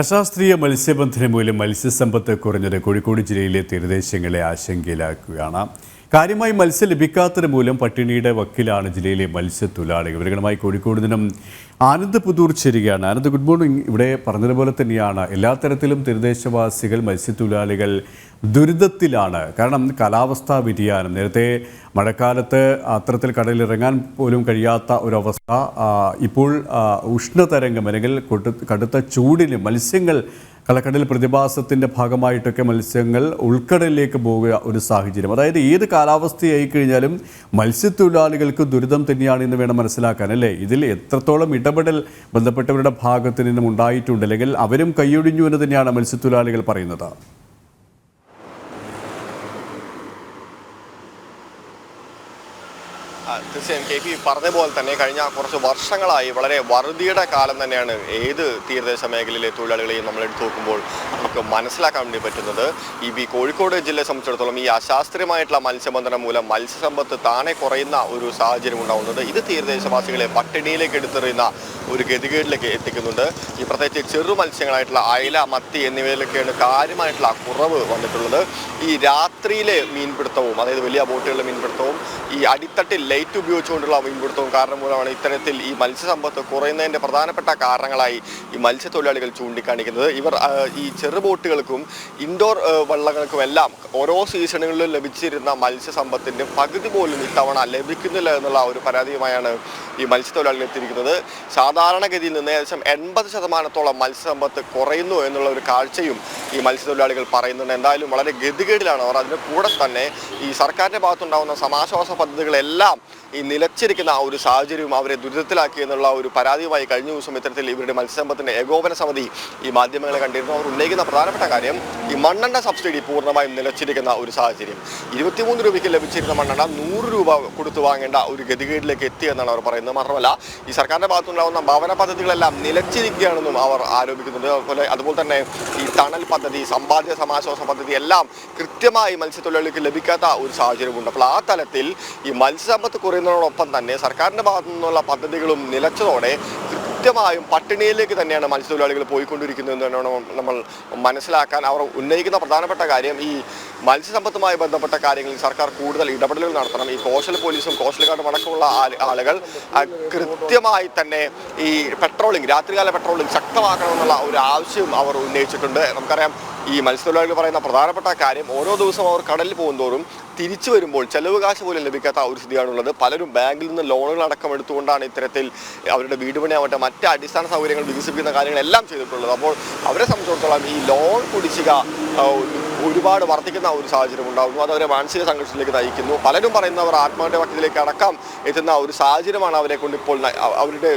അശാസ്ത്രീയ മത്സ്യബന്ധനം മൂലം മത്സ്യസമ്പത്ത് കുറഞ്ഞത് കോഴിക്കോട് ജില്ലയിലെ തീരദേശങ്ങളെ ആശങ്കയിലാക്കുകയാണ്. കാര്യമായി മത്സ്യം ലഭിക്കാത്തത് മൂലം പട്ടിണിയുടെ വക്കിലാണ് ജില്ലയിലെ മത്സ്യത്തൊഴിലാളികൾ. വിവരങ്ങളുമായി കോഴിക്കോട് നിന്നും ആനന്ദ് പുതൂർ ചേരുകയാണ്. ആനന്ദ് ഗുഡ് മോർണിംഗ് ഇവിടെ പറഞ്ഞതുപോലെ തന്നെയാണ്. എല്ലാ തരത്തിലും തീരദേശവാസികൾ മത്സ്യത്തൊഴിലാളികൾ ദുരിതത്തിലാണ്. കാരണം കാലാവസ്ഥാ വ്യതിയാനം. നേരത്തെ മഴക്കാലത്ത് അത്തരത്തിൽ കടലിറങ്ങാൻ പോലും കഴിയാത്ത ഒരവസ്ഥ ഇപ്പോൾ ഉഷ്ണതരംഗം അല്ലെങ്കിൽ കൊടു- കടുത്ത ചൂടിന് മത്സ്യങ്ങൾ കള്ളക്കടൽ പ്രതിഭാസത്തിന്റെ ഭാഗമായിട്ടൊക്കെ മത്സ്യങ്ങൾ ഉൾക്കടലിലേക്ക് പോകുക ഒരു സാഹചര്യം. അതായത് ഏത് കാലാവസ്ഥയായി കഴിഞ്ഞാലും മത്സ്യത്തൊഴിലാളികൾക്ക് ദുരിതം തന്നെയാണ് എന്ന് വേണം മനസ്സിലാക്കാൻ അല്ലേ? ഇതിൽ എത്രത്തോളം ഇടപെടൽ ബന്ധപ്പെട്ടവരുടെ ഭാഗത്ത് നിന്നും ഉണ്ടായിട്ടുണ്ട് അല്ലെങ്കിൽ അവരും കൈയൊഴിഞ്ഞു എന്ന് തന്നെയാണ് മത്സ്യത്തൊഴിലാളികൾ പറയുന്നത്. തീർച്ചയായും കെ പി പറഞ്ഞ പോലെ തന്നെ കഴിഞ്ഞ കുറച്ച് വർഷങ്ങളായി വളരെ വറുതിയുടെ കാലം തന്നെയാണ് ഏത് തീരദേശ മേഖലയിലെ തൊഴിലാളികളെയും നമ്മൾ എടുത്തു നോക്കുമ്പോൾ നമുക്ക് മനസ്സിലാക്കാൻ വേണ്ടി പറ്റുന്നത്. ഈ കോഴിക്കോട് ജില്ലയെ സംബന്ധിച്ചിടത്തോളം ഈ അശാസ്ത്രീയമായിട്ടുള്ള മത്സ്യബന്ധനം മൂലം മത്സ്യസമ്പത്ത് താനെ കുറയുന്ന ഒരു സാഹചര്യം ഉണ്ടാകുന്നുണ്ട് ഇത് തീരദേശവാസികളെ പട്ടിണിയിലേക്ക് എടുത്തെറിയുന്ന ഒരു ഗതികേടിലേക്ക് എത്തിക്കുന്നുണ്ട്. ഈ പ്രത്യേകിച്ച് ചെറു മത്സ്യങ്ങളായിട്ടുള്ള അയല മത്തി എന്നിവയിലൊക്കെയാണ് കാര്യമായിട്ടുള്ള കുറവ് വന്നിട്ടുള്ളത്. ഈ രാത്രിയിലെ മീൻപിടുത്തവും അതായത് വലിയ ബോട്ടുകളിലെ മീൻപിടുത്തവും ഈ അടിത്തട്ടിൽ ലൈറ്റ് ഉപയോഗിച്ചുകൊണ്ടുള്ള മീൻപിടുത്തവും കാരണം മൂലമാണ് ഇത്തരത്തിൽ ഈ മത്സ്യസമ്പത്ത് കുറയുന്നതിന്റെ പ്രധാനപ്പെട്ട കാരണങ്ങളായി ഈ മത്സ്യത്തൊഴിലാളികൾ ചൂണ്ടിക്കാണിക്കുന്നത്. ഇവർ ഈ ചെറു ബോട്ടുകൾക്കും ഇൻഡോർ വള്ളങ്ങൾക്കും എല്ലാം ഓരോ സീസണുകളിലും ലഭിച്ചിരുന്ന മത്സ്യസമ്പത്തിന്റെ പകുതി പോലും ഇത്തവണ ലഭിക്കുന്നില്ല എന്നുള്ള ഒരു പരാതിയുമായാണ് ഈ മത്സ്യത്തൊഴിലാളികൾ എത്തിയിരിക്കുന്നത്. സാധാരണഗതിയിൽ നിന്ന് ഏകദേശം എൺപത് ശതമാനത്തോളം മത്സ്യസമ്പത്ത് കുറയുന്നു എന്നുള്ള ഒരു കാഴ്ചയും ഈ മത്സ്യത്തൊഴിലാളികൾ പറയുന്നുണ്ട്. എന്തായാലും വളരെ ഗതികേടിലാണ് അവർ. അതിന് കൂടെ തന്നെ ഈ സർക്കാരിന്റെ ഭാഗത്തുണ്ടാകുന്ന സമാശ്വാസ പദ്ധതികളെല്ലാം ഈ നിലച്ചിരിക്കുന്ന ആ ഒരു സാഹചര്യവും അവരെ ദുരിതത്തിലാക്കി എന്നുള്ള ഒരു പരാതിയുമായി കഴിഞ്ഞ ദിവസം ഇത്തരത്തിൽ ഇവരുടെ മത്സ്യസമ്പത്തിന്റെ ഏകോപന സമിതി ഈ മാധ്യമങ്ങളെ കണ്ടിരുന്നു. അവർ ഉന്നയിക്കുന്ന പ്രധാനപ്പെട്ട കാര്യം ഈ മണ്ണെണ്ണ സബ്സിഡി പൂർണമായും നിലച്ചിരിക്കുന്ന ഒരു സാഹചര്യം. ഇരുപത്തിമൂന്ന് രൂപയ്ക്ക് ലഭിച്ചിരുന്ന മണ്ണെണ്ണ നൂറ് രൂപ കൊടുത്തു വാങ്ങേണ്ട ഒരു ഗതികേടിലേക്ക് എത്തി എന്നാണ് അവർ പറയുന്നത്. മാത്രമല്ല ഈ സർക്കാരിന്റെ ഭാഗത്തുണ്ടാകുന്ന ഭവന പദ്ധതികളെല്ലാം നിലച്ചിരിക്കുകയാണെന്നും അവർ ആരോപിക്കുന്നുണ്ട്. അതുപോലെ അതുപോലെ തന്നെ ഈ തണൽ പദ്ധതി സമ്പാദ്യ സമാശ്വാസ പദ്ധതി എല്ലാം കൃത്യമായി മത്സ്യത്തൊഴിലാളികൾക്ക് ലഭിക്കാത്ത ഒരു സാഹചര്യമുണ്ട്. അപ്പോൾ ആ തലത്തിൽ ഈ മത്സ്യസമ്പത്ത് കുറയുന്നതോടൊപ്പം തന്നെ സർക്കാരിന്റെ ഭാഗത്തു നിന്നുള്ള പദ്ധതികളും നിലച്ചതോടെ കൃത്യമായും പട്ടിണിയിലേക്ക് തന്നെയാണ് മത്സ്യത്തൊഴിലാളികൾ പോയിക്കൊണ്ടിരിക്കുന്നത് എന്ന് നമ്മൾ മനസ്സിലാക്കാൻ അവർ ഉന്നയിക്കുന്ന പ്രധാനപ്പെട്ട കാര്യം ഈ മത്സ്യസമ്പത്തുമായി ബന്ധപ്പെട്ട കാര്യങ്ങളിൽ സർക്കാർ കൂടുതൽ ഇടപെടലുകൾ നടത്തണം. ഈ കോശൽ പോലീസും കോസ്റ്റൽ അടക്കമുള്ള ആളുകൾ കൃത്യമായി തന്നെ ഈ പെട്രോളിംഗ് രാത്രികാല പെട്രോളിംഗ് ശക്തമാക്കണമെന്നുള്ള ഒരു ആവശ്യം അവർ ഉന്നയിച്ചിട്ടുണ്ട്. നമുക്കറിയാം ഈ മത്സ്യത്തൊഴിലാളികൾ പറയുന്ന പ്രധാനപ്പെട്ട കാര്യം ഓരോ ദിവസവും അവർ കടലിൽ പോകുന്തോറും തിരിച്ചു വരുമ്പോൾ ചെലവ് കാശ് പോലും ലഭിക്കാത്ത ഒരു സ്ഥിതിയാണുള്ളത്. പലരും ബാങ്കിൽ നിന്ന് ലോണുകൾ അടക്കം എടുത്തുകൊണ്ടാണ് ഇത്തരത്തിൽ അവരുടെ വീട് പണിയാവട്ടെ മറ്റ് അടിസ്ഥാന സൗകര്യങ്ങൾ വികസിപ്പിക്കുന്ന കാര്യങ്ങളെല്ലാം ചെയ്തിട്ടുള്ളത്. അപ്പോൾ അവരെ സംബന്ധിച്ചിടത്തോളം ഈ ലോൺ കുടിശ്ശിക ഒരുപാട് വർദ്ധിക്കുന്ന ഒരു സാഹചര്യം ഉണ്ടാകുന്നു അത് അവരെ മാനസിക സംഘർഷത്തിലേക്ക് നയിക്കുന്നു. പലരും പറയുന്നവർ ആത്മഹത്യ വക്കത്തിലേക്ക് അടക്കം എത്തുന്ന ഒരു സാഹചര്യമാണ് അവരെ കൊണ്ട് ഇപ്പോൾ അവരുടെ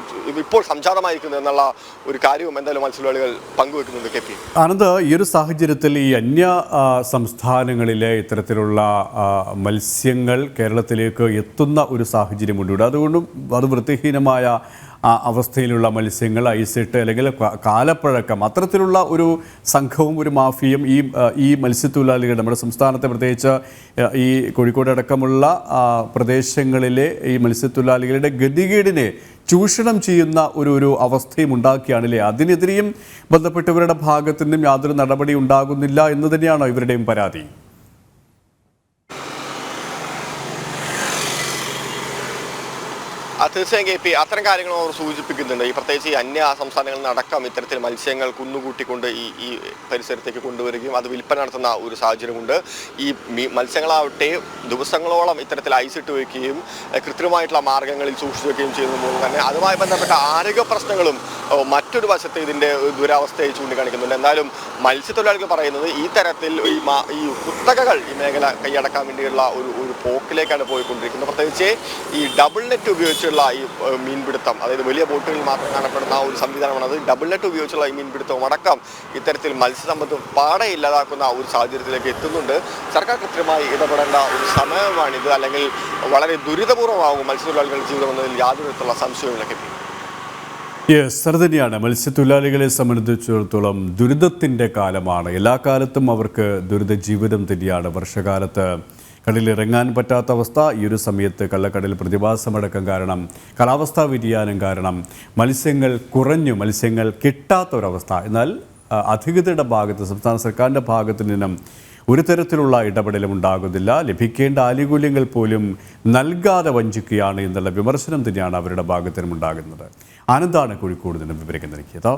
ഇപ്പോൾ സംജാതമായിരിക്കുന്നത് എന്നുള്ള ഒരു കാര്യവും എന്തായാലും മത്സ്യത്തൊഴിലാളികൾ പങ്കുവെക്കുന്നുണ്ട് കെ പി. ആനന്ദ് ഈ ഒരു സാഹചര്യത്തിൽ ഈ അന്യ സംസ്ഥാനങ്ങളിലെ ഇത്തരത്തിലുള്ള മത്സ്യങ്ങൾ കേരളത്തിലേക്ക് എത്തുന്ന ഒരു സാഹചര്യമുണ്ട് അതുകൊണ്ടും അത് വൃത്തിഹീനമായ അവസ്ഥയിലുള്ള മത്സ്യങ്ങൾ ഐസിട്ട് അല്ലെങ്കിൽ കാലപ്പഴക്കം അത്തരത്തിലുള്ള ഒരു സംഘവും ഒരു മാഫിയും ഈ ഈ മത്സ്യത്തൊഴിലാളികൾ നമ്മുടെ സംസ്ഥാനത്തെ പ്രത്യേകിച്ച് ഈ കോഴിക്കോട് അടക്കമുള്ള പ്രദേശങ്ങളിലെ ഈ മത്സ്യത്തൊഴിലാളികളുടെ ഗതികേടിനെ ചൂഷണം ചെയ്യുന്ന ഒരു ഒരു അവസ്ഥയും ഉണ്ടാക്കിയാണല്ലേ? അതിനെതിരെയും ബന്ധപ്പെട്ടവരുടെ ഭാഗത്തു നിന്നും യാതൊരു നടപടി ഉണ്ടാകുന്നില്ല എന്ന് തന്നെയാണോ ഇവരുടെയും പരാതി? തീർച്ചയായും കെ പി അത്തരം കാര്യങ്ങൾ അവർ സൂചിപ്പിക്കുന്നുണ്ട്. ഈ പ്രത്യേകിച്ച് ഈ അന്യ സംസ്ഥാനങ്ങളിൽ നടക്കം ഇത്തരത്തിൽ മത്സ്യങ്ങൾ കുന്നുകൂട്ടിക്കൊണ്ട് ഈ ഈ പരിസരത്തേക്ക് കൊണ്ടുവരികയും അത് വിൽപ്പന നടത്തുന്ന ഒരു സാഹചര്യമുണ്ട്. ഈ മത്സ്യങ്ങളാവട്ടെ ദിവസങ്ങളോളം ഇത്തരത്തിൽ ഐസിട്ട് വയ്ക്കുകയും ഏഹ്, കൃത്രിമമായിട്ടുള്ള മാർഗങ്ങളിൽ സൂക്ഷിച്ചു വയ്ക്കുകയും ചെയ്യുന്നത് മൂലം തന്നെ അതുമായി ബന്ധപ്പെട്ട ആരോഗ്യ പ്രശ്നങ്ങളും മറ്റൊരു വശത്ത് ഇതിന്റെ ദുരാവസ്ഥയെ ചൂണ്ടിക്കാണിക്കുന്നുണ്ട്. എന്നാലും മത്സ്യത്തൊഴിലാളികൾ പറയുന്നത് ഈ തരത്തിൽ ഈ ഈ കുത്തകകൾ ഈ മേഖല കൈയടക്കാൻ വേണ്ടിയുള്ള ഒരു ഒരു പോക്കിലേക്കാണ് പോയിക്കൊണ്ടിരിക്കുന്നത്. പ്രത്യേകിച്ച് ഈ ഡബിൾ നെറ്റ് ഉപയോഗിച്ചുള്ള ഈ ഏഹ്, മീൻപിടുത്തം. അതായത് വലിയ ബോട്ടുകളിൽ മാത്രം കാണപ്പെടുന്ന ആ ഒരു സംവിധാനമാണ് അത്. ഡബിൾ നെറ്റ് ഉപയോഗിച്ചുള്ള ഈ മീൻപിടുത്തവും അടക്കം ഇത്തരത്തിൽ മത്സ്യസമ്പത്ത് പാടെ ഇല്ലാതാക്കുന്ന ഒരു സാഹചര്യത്തിലേക്ക് എത്തുന്നുണ്ട്. സർക്കാർ കൃത്യമായി ഇടപെടേണ്ട ഒരു സമയമാണിത്. അല്ലെങ്കിൽ വളരെ ദുരിതപൂർവമാകും മത്സ്യത്തൊഴിലാളികളുടെ ജീവിതം എന്നതിൽ യാതൊരു വിധത്തിലുള്ള യെസ് അത് തന്നെയാണ്. മത്സ്യത്തൊഴിലാളികളെ സംബന്ധിച്ചിടത്തോളം ദുരിതത്തിന്റെ കാലമാണ്. എല്ലാ കാലത്തും അവർക്ക് ദുരിത ജീവിതം തന്നെയാണ്. വർഷകാലത്ത് കടലിലിറങ്ങാൻ പറ്റാത്ത അവസ്ഥ ഈ ഒരു സമയത്ത് കള്ളക്കടൽ പ്രതിഭാസമടക്കം കാരണം കാലാവസ്ഥാ വ്യതിയാനം കാരണം മത്സ്യങ്ങൾ കുറഞ്ഞു മത്സ്യങ്ങൾ കിട്ടാത്ത ഒരവസ്ഥ എന്നാൽ അധികൃതരുടെ ഭാഗത്ത് സംസ്ഥാന സർക്കാരിന്റെ ഭാഗത്തു നിന്നും ഒരു തരത്തിലുള്ള ഇടപെടലും ഉണ്ടാകുന്നില്ല. ലഭിക്കേണ്ട ആനുകൂല്യങ്ങൾ പോലും നൽകാതെ വഞ്ചിക്കുകയാണ് എന്നുള്ള വിമർശനം തന്നെയാണ് അവരുടെ ഭാഗത്തിനും ഉണ്ടാകുന്നത് ആനന്ദാണ് കോഴിക്കോട് നിന്നും വിവരങ്ങൾ നൽകിയത്.